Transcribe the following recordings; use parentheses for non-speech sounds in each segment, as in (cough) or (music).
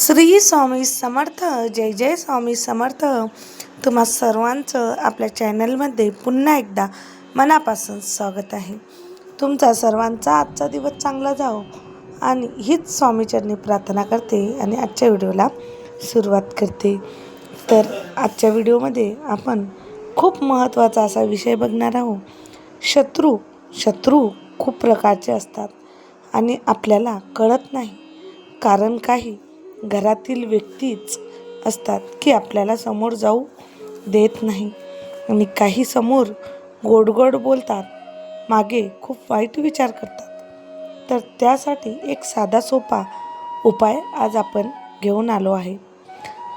श्री स्वामी समर्थ जय जय स्वामी समर्थ. तुम्हा सर्वांचं आपल्या चॅनलमध्ये पुन्हा एकदा मनापासून स्वागत आहे. तुमचा सर्वांचा आजचा दिवस चांगला जाओ आणि हीच स्वामीचरणी प्रार्थना करते आणि आजच्या व्हिडिओला सुरुवात करते. तर आजच्या व्हिडिओमध्ये आपण खूप महत्त्वाचा असा विषय बघणार आहोत. शत्रू शत्रू खूप प्रकारचे असतात आणि आपल्याला कळत नाही. कारण काही घरातील व्यक्तीच असतात की आपल्याला समोर जाऊ देत नाही. आणि काही समोर गोड गोड बोलतात मागे खूप वाईट विचार करतात. तर त्यासाठी एक साधा सोपा उपाय आज आपण घेऊन आलो आहे.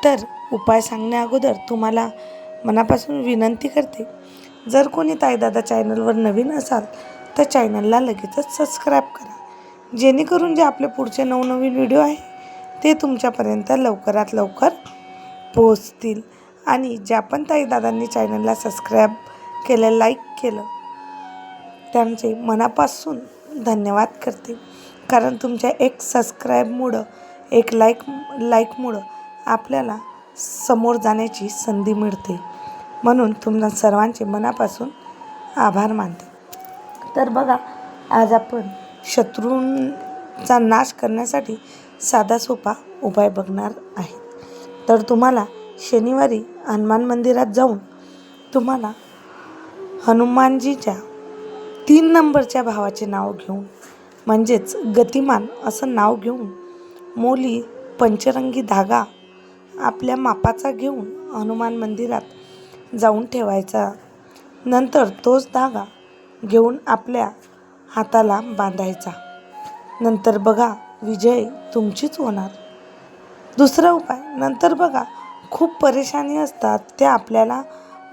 तर उपाय सांगण्या अगोदर तुम्हाला मनापासून विनंती करते जर कोणी ताईदादा चॅनलवर नवीन असाल तर चॅनलला लगेचच सबस्क्राईब करा. जेणेकरून जे आपले पुढचे नवनवीन व्हिडिओ आहे ते तुमच्यापर्यंत लवकरात लवकर पोहोचतील. आणि ज्या पण ताईदादांनी चॅनलला सबस्क्राईब केलं लाईक केलं त्यांचे मनापासून धन्यवाद करते. कारण तुमच्या एक सबस्क्राईबमुळं एक लाईक लाईकमुळं आपल्याला समोर जाण्याची संधी मिळते. म्हणून तुम्हाला सर्वांचे मनापासून आभार मानते. तर बघा आज आपण चा नाश करण्यासाठी साधा सोपा उपाय बघणार आहे. तर तुम्हाला शनिवारी हनुमान मंदिरात जाऊन तुम्हाला हनुमानजीच्या तीन नंबरच्या भावाचे नाव घेऊन म्हणजेच गतिमान असं नाव घेऊन मोली पंचरंगी धागा आपल्या मापाचा घेऊन हनुमान मंदिरात जाऊन ठेवायचा. नंतर तोच धागा घेऊन आपल्या हाताला बांधायचा. नंतर बघा विजय तुमचीच होणार. दुसरा उपाय नंतर बघा खूप परेशानी असतात त्या आपल्याला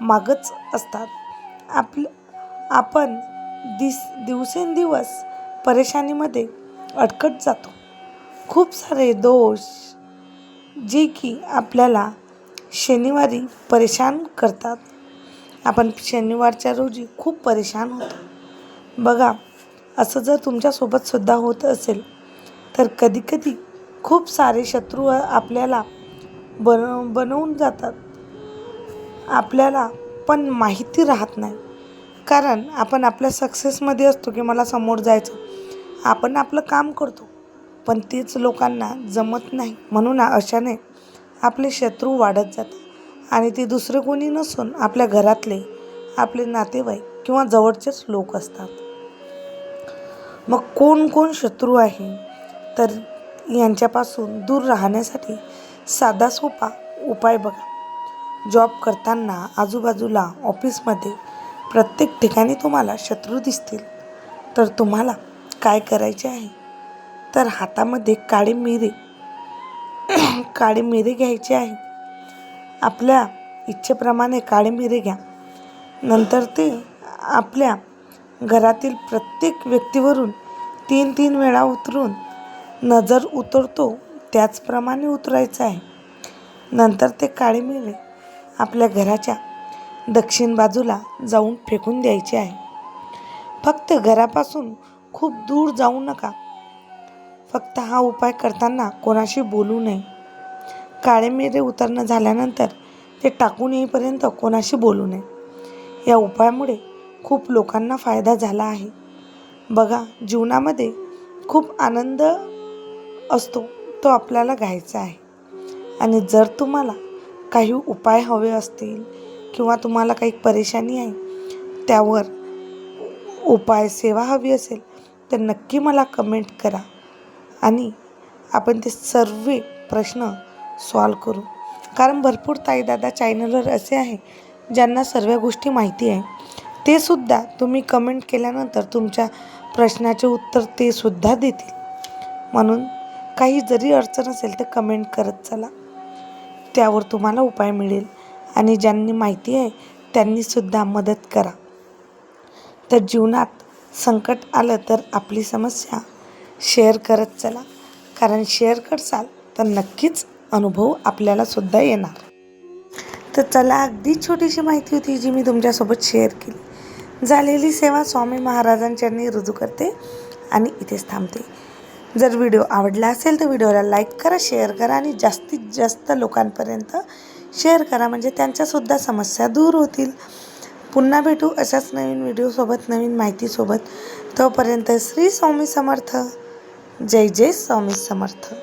मागच असतात. आपलं आपण दिस दिवसेंदिवस परेशानीमध्ये अडकत जातो. खूप सारे दोष जे की आपल्याला शनिवारी परेशान करतात. आपण शनिवारच्या रोजी खूप परेशान होतो. बघा असं जर तुमच्यासोबतसुद्धा होत असेल तर कधीकधी खूप सारे शत्रू आपल्याला बन बनवून जातात. आपल्याला पण माहिती राहत नाही. कारण आपण आपल्या सक्सेसमध्ये असतो की मला समोर जायचं. आपण आपलं काम करतो पण तेच लोकांना जमत नाही. म्हणून अशाने आपले शत्रू वाढत जातात. आणि ते दुसरे कोणी नसून आपल्या घरातले आपले नातेवाईक किंवा जवळचेच लोक असतात. मग कोण कोण शत्रू आहे? तर यांच्यापासून दूर राहण्यासाठी साधा सोपा उपाय बघा. जॉब करताना आजूबाजूला ऑफिसमध्ये प्रत्येक ठिकाणी तुम्हाला शत्रू दिसतील. तर तुम्हाला काय करायचे आहे? तर हातामध्ये काळे मिरे. (clears throat) काळे मिरे घ्यायचे आहे. आपल्या इच्छेप्रमाणे काळे मिरे घ्या. नंतर ते आपल्या घरातील प्रत्येक व्यक्तीवरून तीन तीन वेळा उतरून नजर उतरतो त्याचप्रमाणे उतरायचं आहे. नंतर ते काळे मिरे आपल्या घराच्या दक्षिण बाजूला जाऊन फेकून द्यायचे आहे. फक्त घरापासून खूप दूर जाऊ नका. फक्त हा उपाय करताना कोणाशी बोलू नये. काळे मिरे उतरणं झाल्यानंतर ते टाकून येईपर्यंत कोणाशी बोलू नये. या उपायामुळे खूप लोकांना फायदा झाला आहे. बघा जीवनामध्ये खूप आनंद असतो तो आपल्याला घ्यायचा आहे. आणि जर तुम्हाला काही उपाय हवे असतील किंवा तुम्हाला काही परेशानी आहे त्यावर उपाय सेवा हवी असेल तर नक्की मला कमेंट करा. आणि आपण ते सर्व प्रश्न सॉल्व करू. कारण भरपूर ताईदादा चॅनलवर असे आहे ज्यांना सर्व गोष्टी माहिती आहे. ते सुद्धा तुम्ही कमेंट केल्यानंतर तुमच्या प्रश्नाचे उत्तर ते सुद्धा देतील. म्हणून काही जरी अडचण असेल तर कमेंट करत चला. त्यावर तुम्हाला उपाय मिळेल आणि ज्यांनी माहिती आहे त्यांनीसुद्धा मदत करा. तर जीवनात संकट आलं तर आपली समस्या शेअर करत चला. कारण शेअर करसाल तर नक्कीच अनुभव आपल्यालासुद्धा येणार. तर चला अगदी छोटीशी माहिती होती जी मी तुमच्यासोबत शेअर केली. झालेली सेवा स्वामी महाराजांच्यांनी रुजू करते आणि इथेच थांबते. जर व्हिडिओ आवडला असेल तर व्हिडिओला लाईक करा शेअर करा आणि जास्तीत जास्त लोकांपर्यंत शेअर करा. म्हणजे त्यांच्यासुद्धा समस्या दूर होतील. पुन्हा भेटू अशाच नवीन व्हिडिओसोबत नवीन माहितीसोबत. तोपर्यंत श्री स्वामी समर्थ. जय जय स्वामी समर्थ.